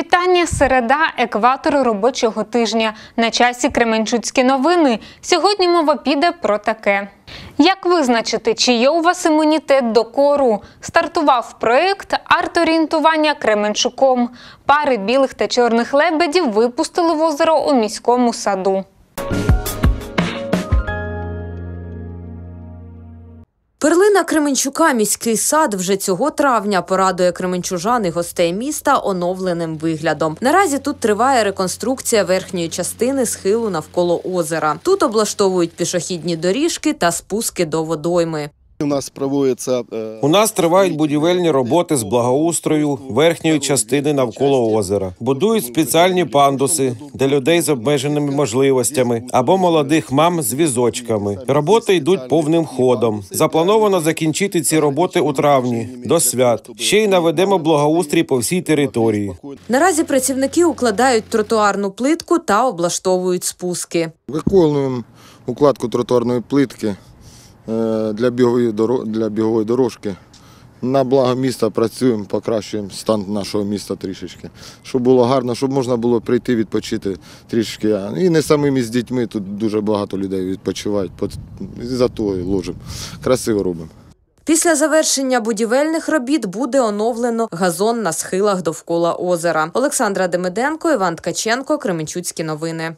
вітання. Середа, екватор робочого тижня. На часі Кременчуцькі новини. Сьогодні мова піде про таке. Як визначити, чи є у вас імунітет до кору? Стартував проєкт арт-орієнтування Кременчуком. Пари білих та чорних лебедів випустили в озеро у міському саду. Перлина Кременчука міський сад вже цього травня порадує кременчужан і гостей міста оновленим виглядом. Наразі тут триває реконструкція верхньої частини схилу навколо озера. Тут облаштовують пішохідні доріжки та спуски до водойми. У нас проводиться е, У нас тривають будівельні роботи з благоустрою верхньої частини навколо озера. Будують спеціальні пандуси для людей з обмеженими можливостями або молодих мам з візочками. Роботи йдуть повним ходом. Заплановано закінчити ці роботи у травні до свят. Ще й наведемо благоустрій по всій території. Наразі працівники укладають тротуарну плитку та облаштовують спуски. виконуємо укладку тротуарної плитки для бігової для бігової дорожки. На благо міста працюємо, покращуємо стан нашого міста трішечки, щоб було гарно, щоб можна було прийти відпочити трішки. І не самими з дітьми тут дуже багато людей відпочивають. За то і ложимо. Красиво робимо. Після завершення будівельних робіт буде оновлено газон на схилах довкола озера. Олександра Демиденко, Іван Ткаченко, Кременчуцькі новини.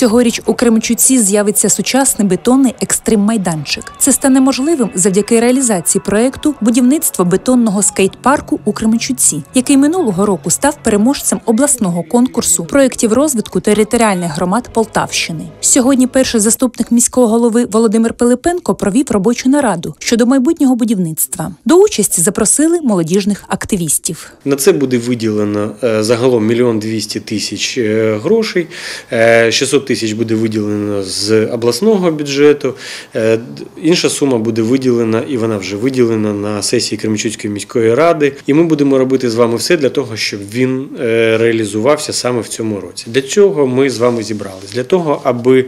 Цьогоріч у Кременчуці з'явиться сучасний бетонний екстрим-майданчик. Це стане можливим завдяки реалізації проекту будівництва бетонного скейт-парку у Кременчуці, який минулого року став переможцем обласного конкурсу проєктів розвитку територіальних громад Полтавщини. Сьогодні перший заступник міського голови Володимир Пилипенко провів робочу нараду щодо майбутнього будівництва. До участі запросили молодіжних активістів. На це буде виділено е, загалом мільйон двісті тисяч е, грошей. Е, 600 тисяч буде виділено з обласного бюджету. Е, Інша сума буде виділена, і вона вже виділена на сесії Кремчуцької міської ради. І ми будемо робити з вами все для того, щоб він е, реалізувався саме в цьому році. Для чого ми з вами зібрались? Для того, аби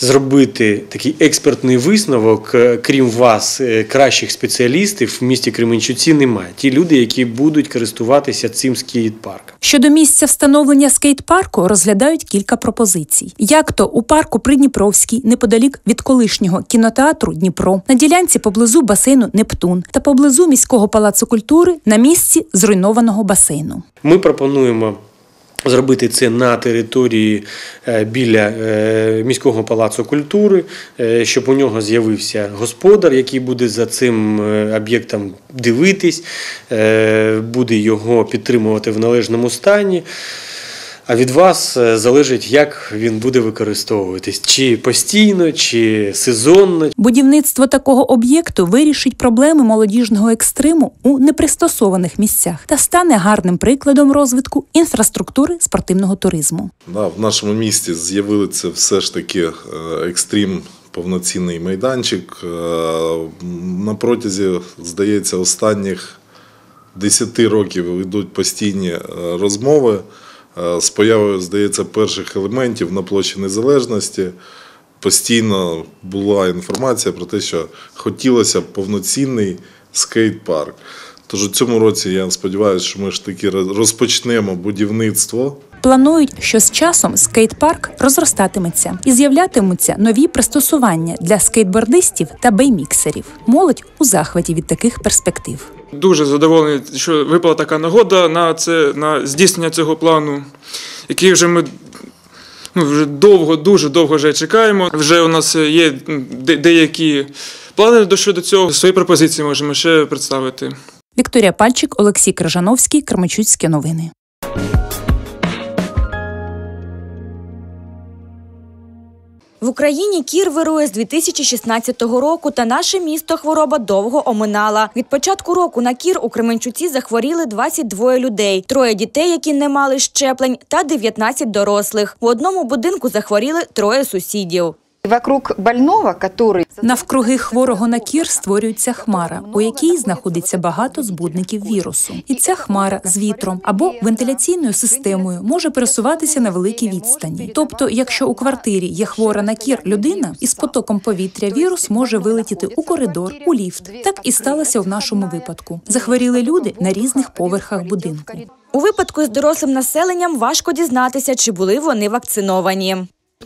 зробити такий експертний висновок, е, крім вас, е, кращих спеціалістів в місті Кременчуці немає. Ті люди, які будуть користуватися цим скейт-парком. Щодо місця встановлення скейт-парку розглядають кілька пропозицій. Як то у парку Придніпровський, неподалік від колишнього кінотеатру Дніпро, на ділянці поблизу басейну Нептун та поблизу міського палацу культури на місці зруйнованого басейну. Ми пропонуємо. Зробити це на території е, біля е, міського палацу культури, е, щоб у нього з'явився господар, який буде за цим об'єктом дивитись, буде його підтримувати в належному стані. А від вас е, залежить, як він буде використовуватись, чи постійно, чи сезонно, Будівництво такого об'єкту вирішить проблеми молодіжного екстриму у непристосованих місцях та стане гарним прикладом розвитку інфраструктури спортивного туризму. Да, в нашому місті з'явилися все ж таки е, екстрім повноцінний майданчик. Е, На протязі, здається, останніх 10 років йдуть постійні розмови з появою, здається, перших елементів на площі Незалежності. Постійно була інформація про те, що хотілося повноцінний скейт-парк. Тож у цьому році я сподіваюся, що ми ж таки розпочнемо будівництво Планують, що з часом скейт-парк розростатиметься і з'являтимуться нові пристосування для скейтбордистів та бейміксерів. Молодь у захваті від таких перспектив. Дуже задоволений, що випала така нагода на це на здійснення цього плану, який вже ми ну, вже довго, дуже довго вже чекаємо. Вже у нас є де- деякі плани до щодо цього. Свої пропозиції можемо ще представити. Вікторія Пальчик, Олексій Крижановський, Кермачуцькі новини. В Україні кір вирує з 2016 року, та наше місто хвороба довго оминала. Від початку року на кір у Кременчуці захворіли 22 людей, троє дітей, які не мали щеплень, та 19 дорослих. В одному будинку захворіли троє сусідів. Вокруг больного, который Навкруги хворого на кір створюється хмара, у якій знаходиться багато збудників вірусу. І ця хмара з вітром або вентиляційною системою може пересуватися на великій відстані. Тобто, якщо у квартирі є хвора на кір людина, із потоком повітря вірус може вилетіти у коридор, у ліфт. Так і сталося в нашому випадку. Захворіли люди на різних поверхах будинку. У випадку з дорослим населенням важко дізнатися, чи були вони вакциновані.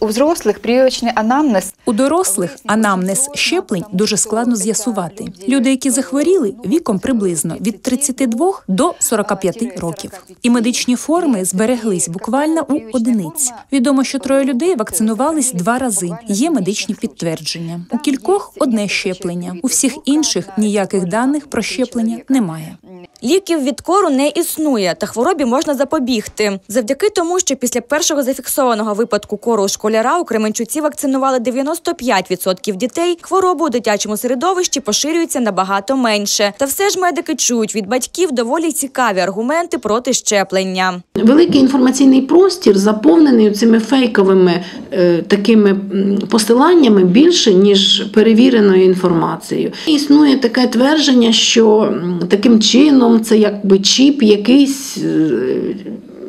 У взрослых прививочный анамнез У дорослих анамнез щеплень дуже складно з'ясувати. Люди, які захворіли, віком приблизно від 32 до 45 років. І медичні форми збереглись буквально у одиниць. Відомо, що троє людей вакцинувались два рази. Є медичні підтвердження. У кількох одне щеплення, у всіх інших ніяких даних про щеплення немає. Ліків від кору не існує, та хворобі можна запобігти. Завдяки тому, що після першого зафіксованого випадку кору у школяра у Кременчуці вакцинували 95% дітей. Хвороба у дитячому середовищі поширюється набагато менше. Та все ж медики чують від батьків доволі цікаві аргументи проти щеплення. Великий інформаційний простір заповнений цими фейковими е, такими посиланнями більше, ніж перевіреною інформацією. Існує таке твердження, що таким чином це якби чіп якийсь.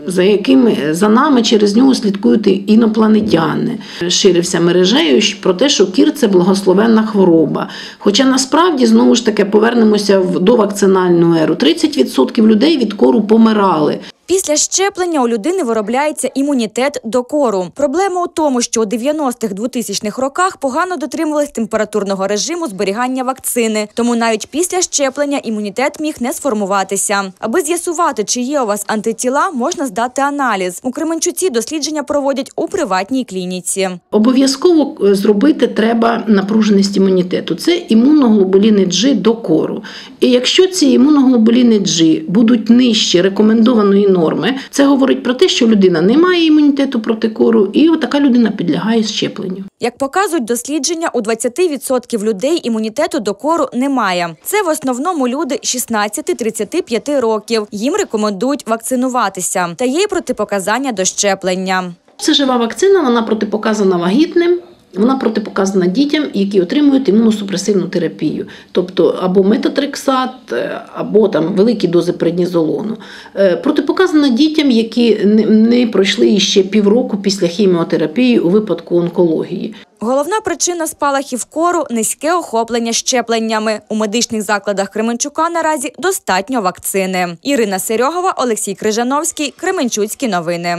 За якими за нами через нього слідкують інопланетяни. Ширився мережею про те, що кір це благословенна хвороба. Хоча насправді знову ж таки повернемося в довакцинальну еру. 30% людей від кору помирали. Після щеплення у людини виробляється імунітет до кору. Проблема у тому, що у 90-х 2000-х роках погано дотримувались температурного режиму зберігання вакцини. Тому навіть після щеплення імунітет міг не сформуватися. Аби з'ясувати, чи є у вас антитіла, можна здати аналіз. У Кременчуці дослідження проводять у приватній клініці. Обов'язково е, зробити треба напруженість імунітету. Це імуноглобуліни G до кору. І якщо ці імуноглобуліни G будуть нижче рекомендованої норми, це говорить про те, що людина не має імунітету проти кору, і така людина підлягає щепленню. Як показують дослідження, у 20% людей імунітету до кору немає. Це в основному люди 16-35 років. Їм рекомендують вакцинуватися. Та є й протипоказання до щеплення. Це жива вакцина, вона протипоказана вагітним. Вона протипоказана дітям, які отримують імуносупресивну терапію, тобто або метатрексат, е, або там великі дози преднізолону. Е, Протипоказана дітям, які не- пройшли ще півроку після хіміотерапії у випадку онкології. Головна причина спалахів кору низьке охоплення щепленнями. У медичних закладах Кременчука наразі достатньо вакцини. Ірина Серьогова, Олексій Крижановський, Кременчуцькі новини.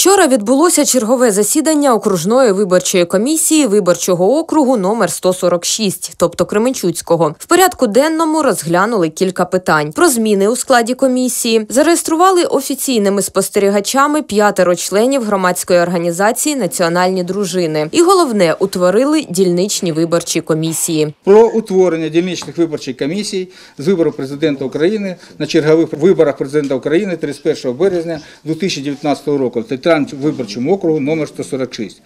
Вчора відбулося чергове засідання окружної виборчої комісії виборчого округу номер 146, тобто Кременчуцького. В порядку денному розглянули кілька питань про зміни у складі комісії. Зареєстрували офіційними спостерігачами п'ятеро членів громадської організації Національні дружини. І головне утворили дільничні виборчі комісії. про утворення дільничних виборчих комісій з вибору президента України на чергових виборах президента України 31 березня 2019 року в виборчому округу номер 146.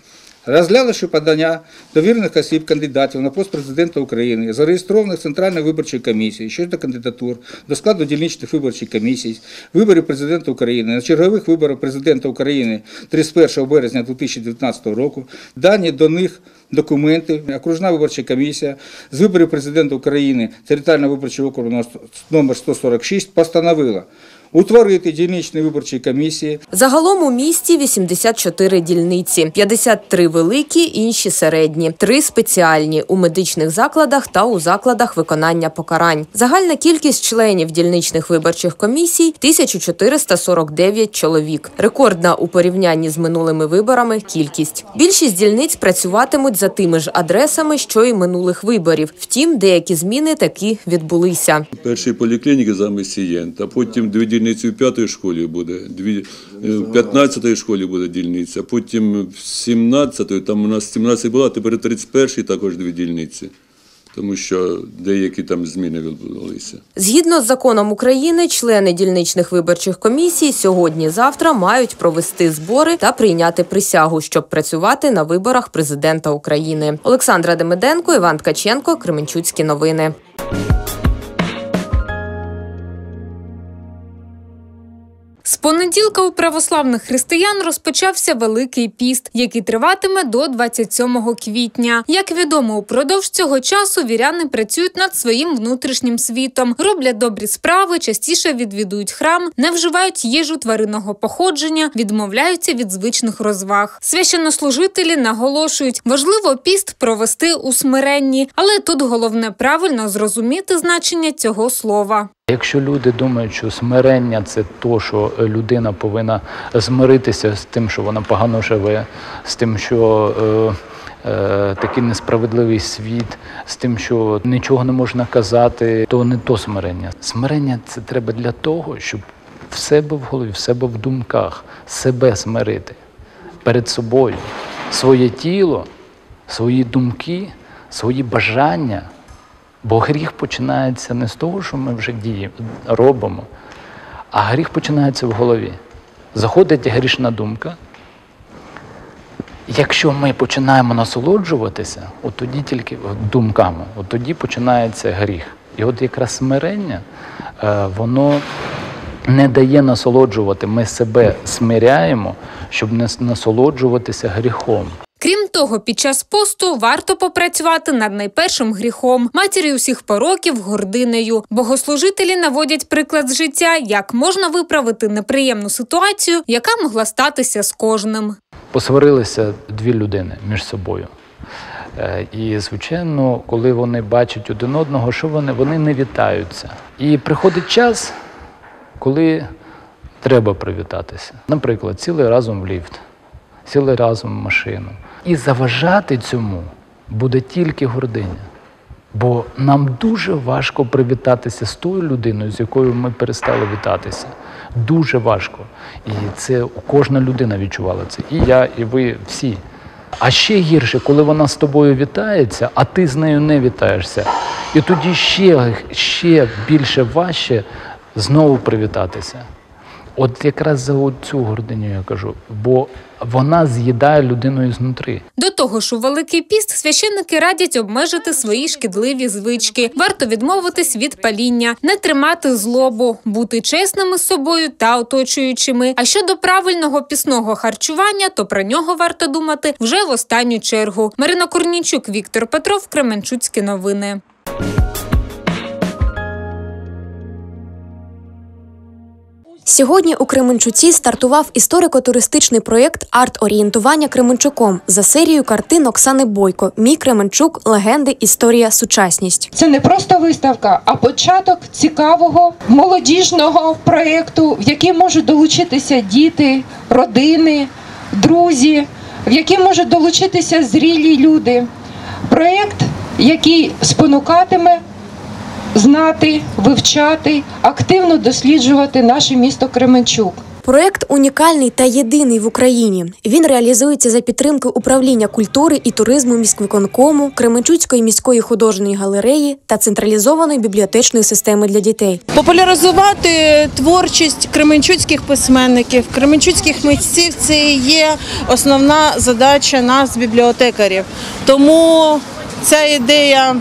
Розглянувши подання довірених осіб кандидатів на пост президента України, зареєстрованих Центральною виборчою комісією щодо кандидатур до складу дільничних виборчих комісій, виборів президента України на чергових виборах президента України 31 березня 2019 року, дані до них документи, окружна виборча комісія з виборів президента України територіального виборчого округу номер 146 постановила утворити дільничні виборчі комісії Загалом у місті 84 дільниці, 53 великі, інші середні, 3 спеціальні у медичних закладах та у закладах виконання покарань. Загальна кількість членів дільничних виборчих комісій 1449 чоловік. Рекордна у порівнянні з минулими виборами кількість. Більшість дільниць працюватимуть за тими ж адресами, що й минулих виборів. Втім, деякі зміни таки відбулися. Першій поліклініки замість Сієнт, а потім дві дільниці в п'ятій школі буде, дві е, в 15 школі буде дільниця, потім в 17 там у нас 17 була, тепер 31 також дві дільниці. Тому що деякі там зміни відбулися. Згідно з законом України, члени дільничних виборчих комісій сьогодні-завтра мають провести збори та прийняти присягу, щоб працювати на виборах президента України. Олександра Демиденко, Іван Ткаченко, Кременчуцькі новини. Понеділка у православних християн розпочався Великий піст, який триватиме до 27 квітня. Як відомо, упродовж цього часу віряни працюють над своїм внутрішнім світом, роблять добрі справи, частіше відвідують храм, не вживають їжу тваринного походження, відмовляються від звичних розваг. Священнослужителі наголошують, важливо піст провести у смиренні, але тут головне правильно зрозуміти значення цього слова. Якщо люди думають, що смирення це то, що людина повинна змиритися з тим, що вона погано живе, з тим, що е, е, такий несправедливий світ, з тим, що нічого не можна казати, то не то смирення. Смирення це треба для того, щоб в себе в голові, в себе в думках себе смирити перед собою, своє тіло, свої думки, свої бажання. Бо гріх починається не з того, що ми вже діємо, робимо, а гріх починається в голові. Заходить грішна думка. Якщо ми починаємо насолоджуватися, от тоді тільки думками, от тоді починається гріх. І от якраз смирення, е, воно не дає насолоджувати. Ми себе смиряємо, щоб не насолоджуватися гріхом. Крім того, під час посту варто попрацювати над найпершим гріхом матір'ю усіх пороків гординею. Богослужителі наводять приклад з життя, як можна виправити неприємну ситуацію, яка могла статися з кожним. Посварилися дві людини між собою. Е, І, звичайно, коли вони бачать один одного, що вони, вони не вітаються. І приходить час, коли треба привітатися. Наприклад, сіли разом в ліфт, сіли разом в машину. І заважати цьому буде тільки гординя. Бо нам дуже важко привітатися з тою людиною, з якою ми перестали вітатися. Дуже важко. І це кожна людина відчувала це. І я, і ви всі. А ще гірше, коли вона з тобою вітається, а ти з нею не вітаєшся. І тоді ще, ще більше важче знову привітатися. От якраз за цю гординю я кажу, бо вона з'їдає людину ізнутри. До того ж, у Великий піст священники радять обмежити свої шкідливі звички. Варто відмовитись від паління, не тримати злобу, бути чесними з собою та оточуючими. А щодо правильного пісного харчування, то про нього варто думати вже в останню чергу. Марина Корнічук, Віктор Петров, Кременчуцькі новини. Сьогодні у Кременчуці стартував історико-туристичний проєкт Арт-орієнтування Кременчуком за серією картин Оксани Бойко Мій Кременчук легенди, історія, сучасність. Це не просто виставка, а початок цікавого молодіжного проєкту, в який можуть долучитися діти, родини, друзі, в який можуть долучитися зрілі люди. Проєкт, який спонукатиме знати, вивчати, активно досліджувати наше місто Кременчук. Проєкт унікальний та єдиний в Україні. Він реалізується за підтримки управління культури і туризму міськвиконкому, Кременчуцької міської художньої галереї та централізованої бібліотечної системи для дітей. Популяризувати творчість кременчуцьких письменників, кременчуцьких митців це і є основна задача нас, бібліотекарів. Тому ця ідея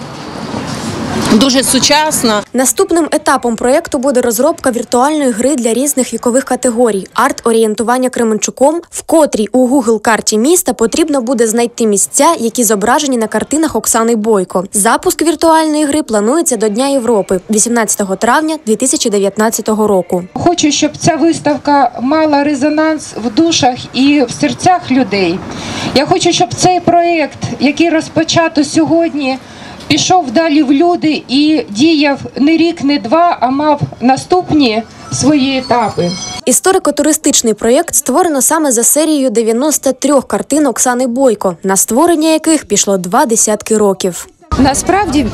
дуже сучасна. Наступним етапом проєкту буде розробка віртуальної гри для різних вікових категорій арт-орієнтування Кременчуком, в котрій у Google карті міста потрібно буде знайти місця, які зображені на картинах Оксани Бойко. Запуск віртуальної гри планується до Дня Європи 18 травня 2019 року. Хочу, щоб ця виставка мала резонанс в душах і в серцях людей. Я хочу, щоб цей проєкт, який розпочато сьогодні, пішов далі в люди і діяв не рік, не два, а мав наступні свої етапи. Історико-туристичний проєкт створено саме за серією 93 картин Оксани Бойко, на створення яких пішло два десятки років. Насправді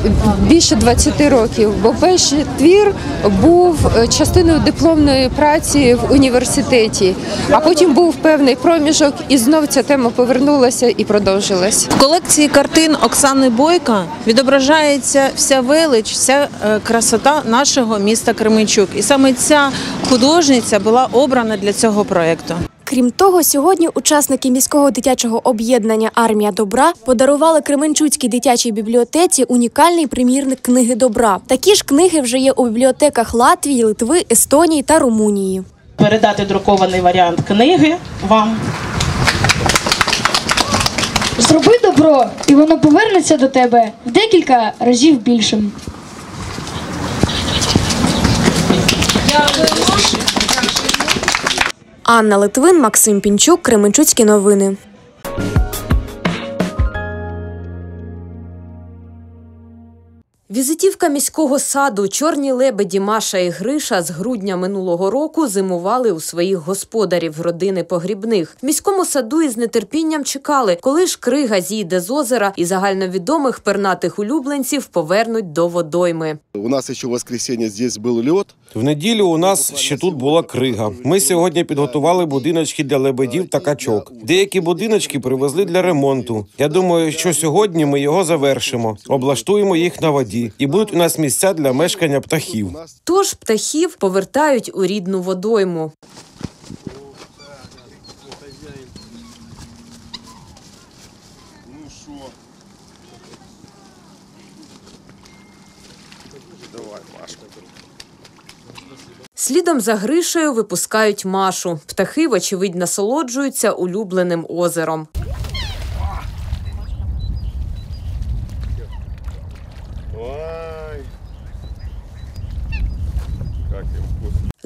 більше 20 років, бо перший твір був е, частиною дипломної праці в університеті, а потім був певний проміжок, і знов ця тема повернулася і продовжилась. В колекції картин Оксани Бойка відображається вся велич, вся е, красота нашого міста Кременчук. І саме ця художниця була обрана для цього проєкту. Крім того, сьогодні учасники міського дитячого об'єднання Армія добра подарували Кременчуцькій дитячій бібліотеці унікальний примірник книги добра. Такі ж книги вже є у бібліотеках Латвії, Литви, Естонії та Румунії. передати друкований варіант книги вам. Зроби добро, і воно повернеться до тебе в декілька разів більшим. Анна Литвин, Максим Пінчук, Кременчуцькі новини. Візитівка міського саду Чорні лебеді Маша і Гриша з грудня минулого року зимували у своїх господарів родини погрібних. В міському саду із нетерпінням чекали, коли ж крига зійде з озера і загальновідомих пернатих улюбленців повернуть до водойми. У нас еще в воскресенье здесь был лед. В неділю у нас ще тут була крига. Ми сьогодні підготували будиночки для лебедів та качок. Деякі будиночки привезли для ремонту. Я думаю, що сьогодні ми його завершимо, облаштуємо їх на воді, і будуть у нас місця для мешкання птахів. Тож птахів повертають у рідну водойму. Слідом за Гришею випускають Машу. Птахи, вочевидь, насолоджуються улюбленим озером.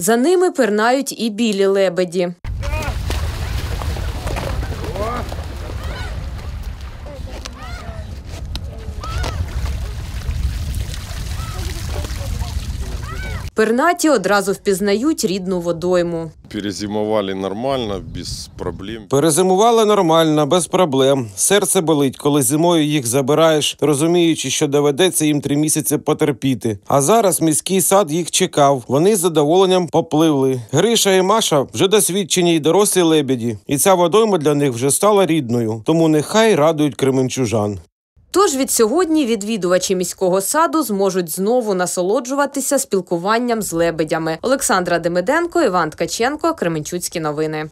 За ними пирнають і білі лебеді. Пернаті одразу впізнають рідну водойму. Перезимовали нормально, без проблем. Перезимували нормально, без проблем. Серце болить, коли зимою їх забираєш, розуміючи, що доведеться їм три місяці потерпіти. А зараз міський сад їх чекав. Вони з задоволенням попливли. Гриша і Маша вже досвідчені й дорослі лебеді, і ця водойма для них вже стала рідною. Тому нехай радують кременчужан. Тож від сьогодні відвідувачі міського саду зможуть знову насолоджуватися спілкуванням з лебедями. Олександра Демиденко, Іван Ткаченко, Кременчуцькі новини.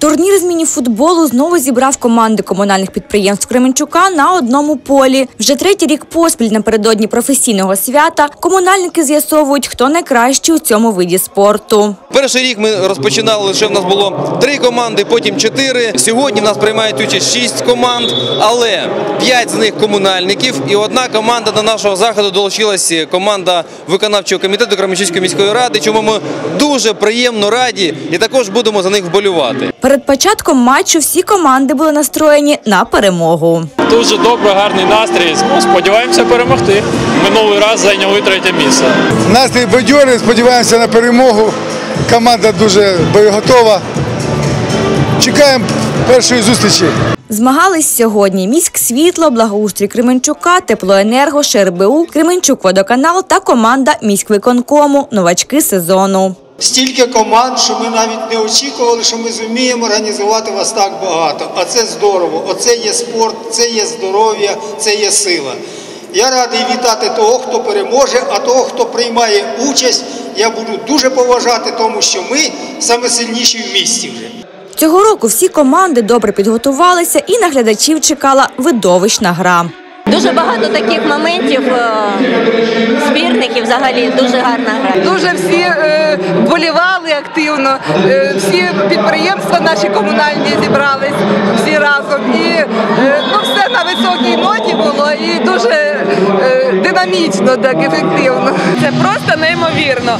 Турнір з мініфутболу знову зібрав команди комунальних підприємств Кременчука на одному полі. Вже третій рік поспіль напередодні професійного свята комунальники з'ясовують, хто найкращий у цьому виді спорту. Перший рік ми розпочинали лише в нас було три команди, потім чотири. Сьогодні в нас приймають участь шість команд, але п'ять з них комунальників. І одна команда до нашого заходу долучилася команда виконавчого комітету Кременчуцької міської ради. Чому ми дуже приємно раді і також будемо за них вболювати. Перед початком матчу всі команди були настроєні на перемогу. Дуже добре, гарний настрій. Ну, Сподіваємося перемогти. Минулий раз зайняли третє місце. Настрій бадьорий, сподіваємося на перемогу. Команда дуже боєготова. Чекаємо першої зустрічі. Змагались сьогодні міськ світло, благоустрій Кременчука, теплоенерго, ШРБУ, Кременчук водоканал та команда міськвиконкому новачки сезону. Стільки команд, що ми навіть не очікували, що ми зуміємо організувати вас так багато. А це здорово. Оце є спорт, це є здоров'я, це є сила. Я радий вітати того, хто переможе, а того, хто приймає участь, я буду дуже поважати, тому що ми саме сильніші в місті вже. Цього року всі команди добре підготувалися і на глядачів чекала видовищна гра. Дуже багато таких моментів е, збірних і взагалі дуже гарна гра. Дуже всі е, вболівали активно, е, всі підприємства наші комунальні зібрались всі разом. І ну, все на високій ноті було і дуже динамічно, так ефективно. Це просто неймовірно.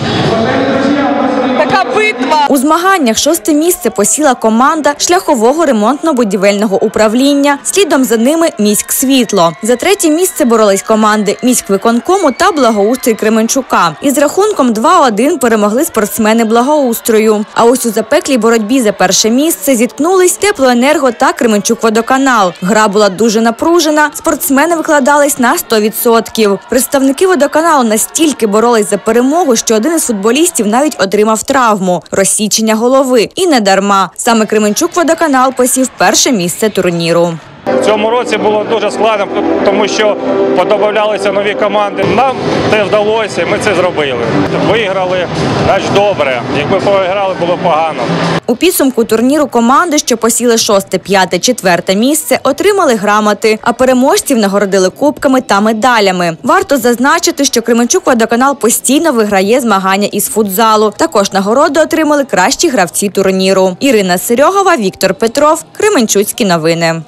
Така битва. У змаганнях шосте місце посіла команда шляхового ремонтно-будівельного управління. Слідом за ними міськ світло. За третє місце боролись команди міськвиконкому та благоустрій Кременчука. Із рахунком 2-1 перемогли спортсмени благоустрою. А ось у запеклій боротьбі за перше місце зіткнулись теплоенерго та Кременчук водоканал. Гра була дуже напружена. Спортсмени викладались на 100%. Представники водоканалу настільки боролись за перемогу, що один із футболістів навіть отримав травму розсічення голови. І не дарма. Саме Кременчук водоканал посів перше місце турніру. В цьому році було дуже складно, тому що подобавлялися нові команди. Нам це вдалося, ми це зробили. Виграли, значить добре. Якби програли, було погано. У підсумку турніру команди, що посіли шосте, п'яте, четверте місце, отримали грамоти, а переможців нагородили кубками та медалями. Варто зазначити, що Кременчук водоканал постійно виграє змагання із футзалу. Також нагороди отримали кращі гравці турніру. Ірина Серьогова, Віктор Петров, Кременчуцькі новини.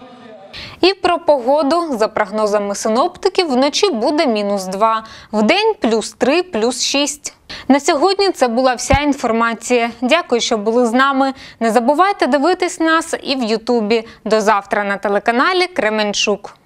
І про погоду за прогнозами синоптиків вночі буде мінус 2, день плюс 3, плюс 6. На сьогодні це була вся інформація. Дякую, що були з нами. Не забувайте дивитись нас і в Ютубі. До завтра на телеканалі Кременчук.